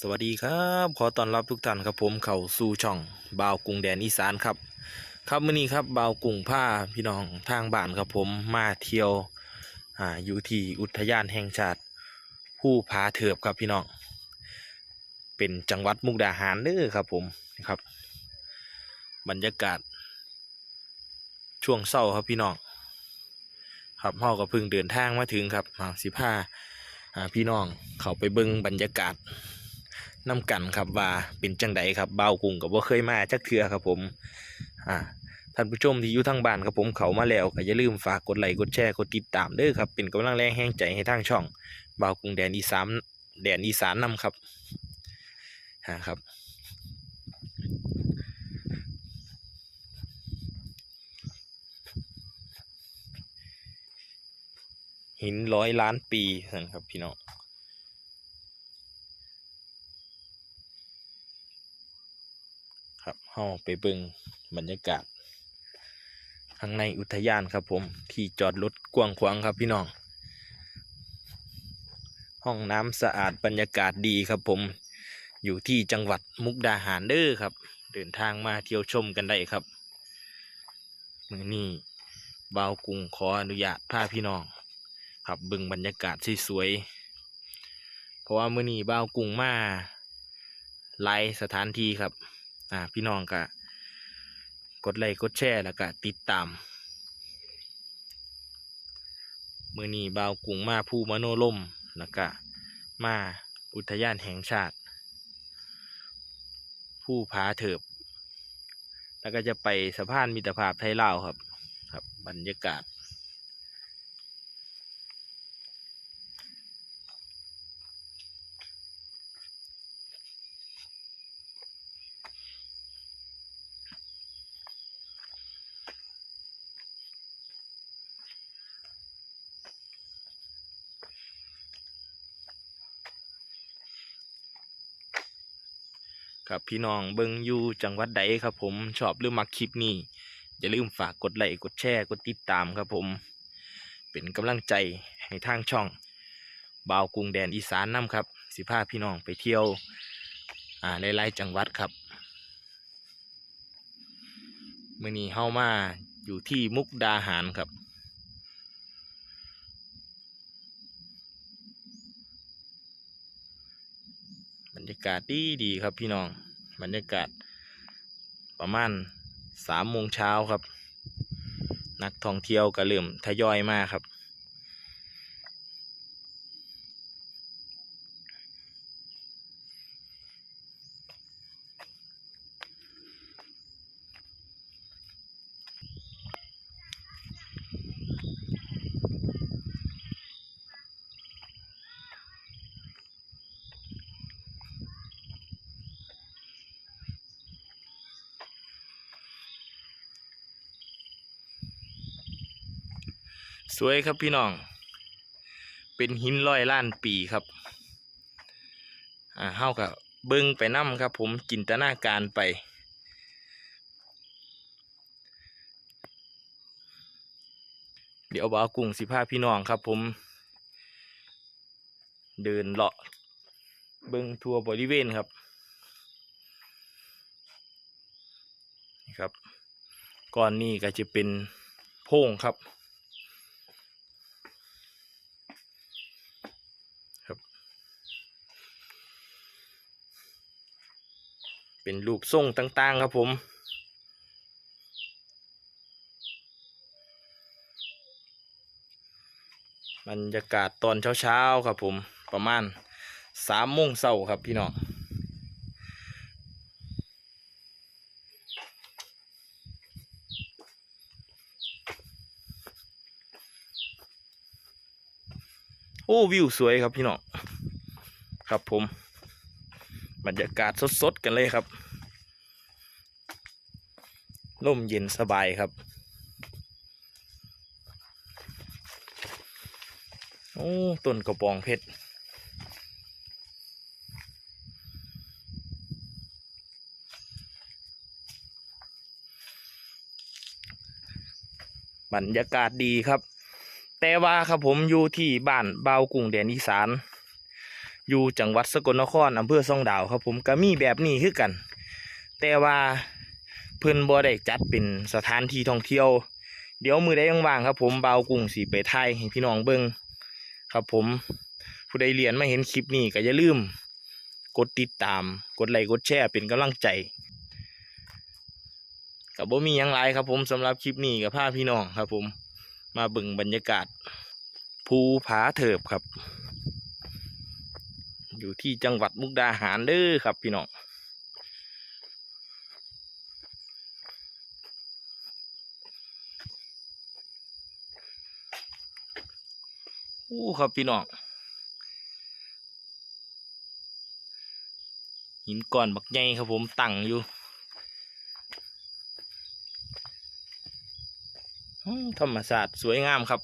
สวัสดีครับ ขอต้อนรับทุกท่านครับผมเข้าสู่ช่องบาวกรุงแดนอีสานครับ ครับมื้อนี้ครับบาวกรุงผ้าพี่น้องทางบ้านครับผมมาเที่ยวอ่าอยู่ที่อุทยานแห่งชาติผู้ผาเถือบครับพี่น้องเป็นจังหวัดมุกดาหารเด้อครับผมนะครับ บรรยากาศ ช่วงเศร้าครับพี่น้องครับเฮาก็เพิ่งเดินทางมาถึงครับอ่าสิพาอ่าพี่น้องเขาไปเบิ่งบรรยากาศ น้ำกันครับว่าเป็นจังใดครับเบากุ้งกับว่าเคยมาจักเทือครับผมอ่าท่านผู้ชมที่อยู่ทางบ้านครับผมเขามาแล้วก็อย่าลืมฝากกดไลค์กดแชร์กดติดตามเด้อครับเป็นกำลังแรงแห่งใจให้ทางช่องเบากุ้งแดนอีสานแดนอีสานนำครับฮะครับหินร้อยล้านปีนะครับพี่น้อง ครับ เฮาไปเบิ่งบรรยากาศข้างในอุทยานครับผม ที่จอดรถกว้างขวางครับพี่น้อง ห้องน้ำสะอาดบรรยากาศดีครับผม อยู่ที่จังหวัดมุกดาหารเด้อครับ เดินทางมาเที่ยวชมกันได้ครับมือนี้บ่าวกรุงขออนุญาตพาพี่น้อง ครับบิ่งบรรยากาศสวยๆเพราะว่ามือนี้บ่าวกรุงมาหลายสถานที่ครับ อ่าพี่น้องก็กดไลค์กดแชร์แล้วก็ติดตาม มือนี้บ่าวกรุงมาผู้มโนลมแล้วก็มาอุทยานแห่งชาติ ผู้ผาเถิบ แล้วก็จะไปสะพานมิตรภาพไทยลาวครับ ครับบรรยากาศ ครับพี่น้องเบิงอยู่จังหวัดใดครับผมชอบหรือมักคลิปนี้ อย่าลืมฝากกดไลค์กดแชร์กดติดตามครับผม เป็นกำลังใจให้ทางช่องบ่าวกรุงแดนอีสานนํครับ สิพาพี่น้องไปเที่ยวอ่าหลายๆจังหวัดครับมื่อนี้เฮามาอยู่ที่มุกดาหารครับ รรยากาศดีดีครับพี่น้องบรรยากาศประมาณสามโมงเช้าครับ นักท่องเที่ยวก็เริ่มทยอยมาครับ สวยครับพี่น้อง เป็นหินร้อยล้านปีครับ อ่าเฮากับเบิ้งไปน้ำครับ ผมจินตนาการไป เดี๋ยวบ่าวกุ้งสิพาพี่น้องครับ ผม เดินเลาะ เบิ้งทัวร์บริเวณครับนี่ครับ ก้อนนี้ก็จะเป็นโพงครับ เป็นรูปทรงต่างๆ ครับผม บรรยากาศตอนเช้าๆ ครับผมประมาณสามโมงเช้าครับพี่น้องโอ้วิวสวยครับพี่น้องครับผม บรรยากาศสดๆกันเลยครับร่มเย็นสบายครับ โอ้ต้นกระบองเพชรบรรยากาศดีครับ แต่ว่าครับผมอยู่ที่บ้านเบากุ้งแดนอีสาน อยู่จังหวัดสกลนครอำเภอซ่องดาวครับผมก็มีแบบนี้คือกัน แต่ว่าเพิ่นบ่ได้จัดเป็นสถานที่ท่องเที่ยว เดี๋ยวมือได้ว่างครับผมเบาวกุ้งสีไปไทยให้พี่น้องเบิ่งครับผมผู้ใดเรียนมาเห็นคลิปนี้ก็อย่าลืม กดติดตาม กดไลค์กดแชร์เป็นกำลังใจกับบ่มียังไรครับผมสำหรับคลิปนี้กับพาพี่น้องครับผมมาเบิ่งบรรยากาศภูผาเถิบครับ อยู่ที่จังหวัดมุกดาหารเด้อครับพี่น้องอู้ครับพี่น้องหินก้อนบักใหญ่ครับผมตั้งอยู่ธรรมศาสตร์สวยงามครับ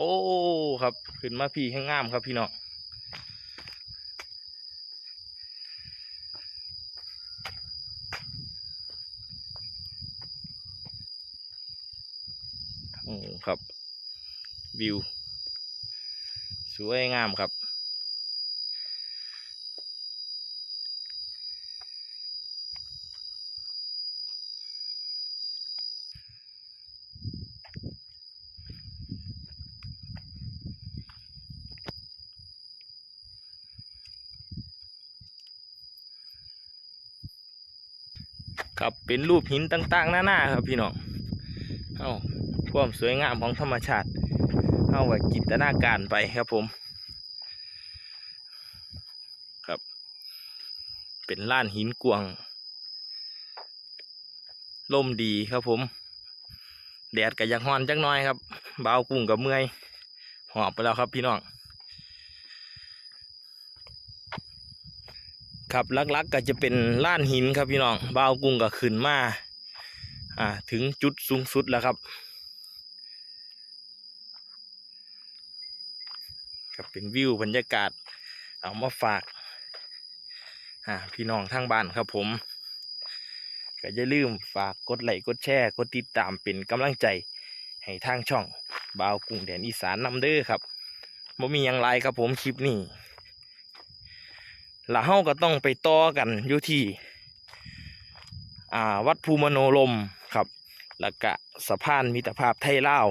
อ้ครับขึ้นมาพี่ให้งามครับพี่น้องโอ้ครับ วิว สวยงามครับ ครับเป็นรูปหินต่างๆ หน้าๆครับพี่น้องเอาความสวยงามของธรรมชาติเอาไว้จินตนาการไปครับผม ครับ เป็นล้านหินกวางล่มดีครับผม แดดก็ยังฮ้อนจักน้อยครับเบากุ้งกับเมื่อยหอบไปแล้วครับพี่น้อง ครับลักๆก็จะเป็นล้านหินครับพี่น้องบ่าวกุ้งก็ขึ้นมาอ่าถึงจุดสูงสุดแล้วครับครับเป็นวิวบรรยากาศ เอามาฝากอ่าพี่น้องทางบ้านครับผมก็อย่าลืมฝากกดไลค์กดแชร์กดติดตามเป็นกำลังใจให้ทางช่องบ่าวกุ้งแดนอีสานนำเด้อครับบ่มีหยังไรครับผมคลิปนี้ แล้วเฮาก็ต้องไปต่อกันอยู่ที่อ่าวัดภูมโนลมครับ แล้วก็สะพานมิตรภาพไทยลาว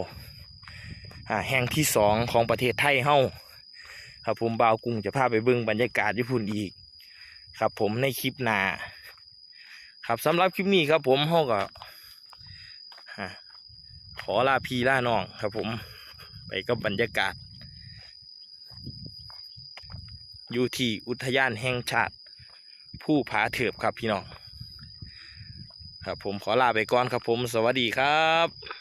อ่าแห่งที่สองของประเทศไทยเฮาครับผมบ่าวกุ้งจะพาไปเบิ่งบรรยากาศญี่ปุ่นอีก ครับผมในคลิปหน้าครับสำหรับคลิปนี้ครับผมเฮาก็ขอลาพี่ลาน้องครับผม ไปกับบรรยากาศ อยู่ที่อุทยานแห่งชาติ ผู้ผาเถือบครับพี่น้อง ครับผมขอลาไปก่อนครับผม สวัสดีครับ